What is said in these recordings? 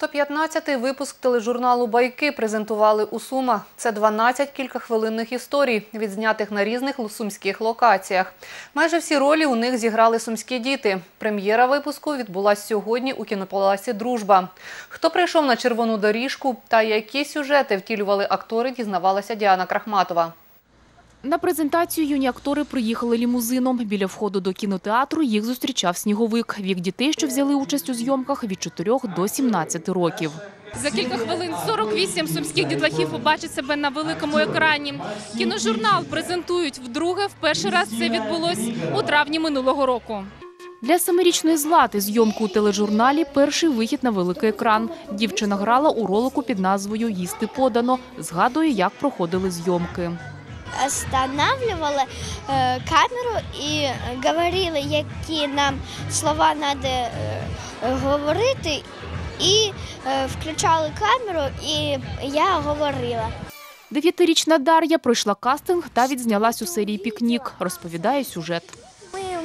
115-й випуск тележурналу «Байки» презентували у Сумах. Це 12 кількахвилинних історій, відзнятих на різних сумських локаціях. Майже всі ролі у них зіграли сумські діти. Прем'єра випуску відбулася сьогодні у кінопалаці «Дружба». Хто прийшов на червону доріжку та які сюжети втілювали актори, дізнавалася Діана Крахматова. На презентацію юні актори приїхали лімузином. Біля входу до кінотеатру їх зустрічав сніговик. Вік дітей, що взяли участь у зйомках, від 4 до 17 років. За кілька хвилин 48 сумських дітлахів побачать себе на великому екрані. Кіножурнал презентують вдруге. В перший раз це відбулось у травні минулого року. Для семирічної Злати зйомку у тележурналі – перший вихід на великий екран. Дівчина грала у ролику під назвою «Їсти подано». Згадує, як проходили зйомки. Останавливали е, камеру і говорили, які нам слова треба говорити, і е, включали камеру, і я говорила. Дев'ятирічна Дар'я пройшла кастинг та відзнялась у серії «Пікнік», розповідає сюжет.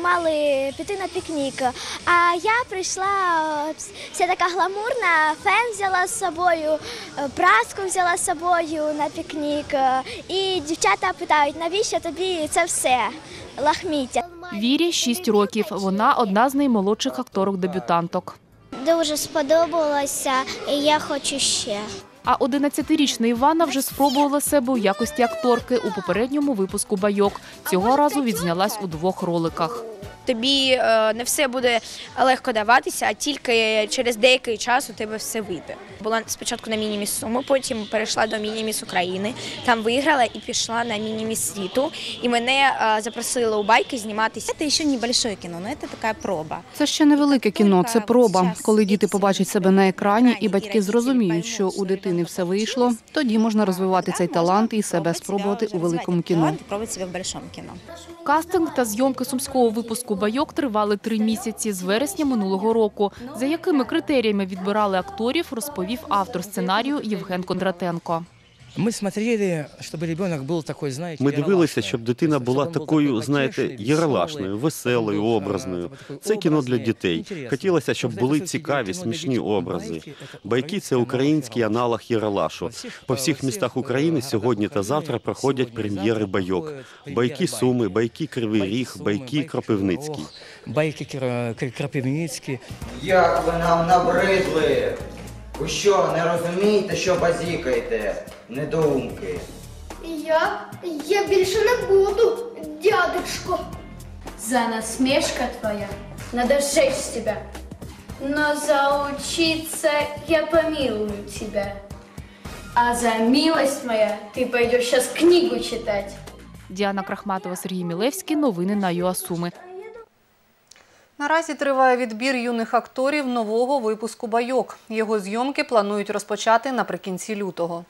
Мали піти на пікнік, а я прийшла вся така гламурна, фен взяла з собою, е, праску взяла з собою на пікнік. І дівчата питають, навіщо тобі це все? Лахміття. Вірі – 6 років. Вона одна з наймолодших акторок-дебютанток. Дуже сподобалося, і я хочу ще. А 11-річна Івана вже спробувала себе у якості акторки у попередньому випуску «Байок». Цього разу відзнялась у двох роликах. Тобі е, не все буде легко даватися, а тільки через деякий час у тебе все вийде. Була спочатку на мініміс Суми, потім перейшла до мініміс України, там виграла і пішла на мініміс світу. І мене е, запросили у байки зніматися. Это еще небольшое кино, но это такая проба. Це ще невелике кіно, це проба. Коли діти побачать себе на екрані і батьки зрозуміють, що у дитини все вийшло, тоді можна розвивати цей талант і себе спробувати у великому кіно. Кастинг та зйомки сумського випуску «Байок» тривали три місяці з вересня минулого року. За якими критеріями відбирали акторів, розповів автор сценарію Євген Кондратенко. Ми смотрели, щоб ребенок був такий, знаєте, Ми дивилися, щоб дитина була такою, знаєте, веселий, веселою, образною. Це кіно для дітей. Хотілося, щоб були цікаві, смішні образи. Байки – це український аналог Єралашу. По всіх містах України сьогодні та завтра проходять прем'єри байок. Байки Суми, байки Кривий Ріг, байки Кропивницький. Байки Крапивницькі. Як ви нам набридли? Ви що, не розумієте, що базікаєте? Недоумки. Я? Я більше не буду, дядечко. За насмешка твоя надо сжечь тебя. Но за учиться я помилую тебя. А за милость моя ты пойдешь сейчас книгу читать. Діана Крахматова, Сергій Мілевський. Новини на ЮАСуми. Наразі триває відбір юних акторів нового випуску «Байок». Його зйомки планують розпочати наприкінці лютого.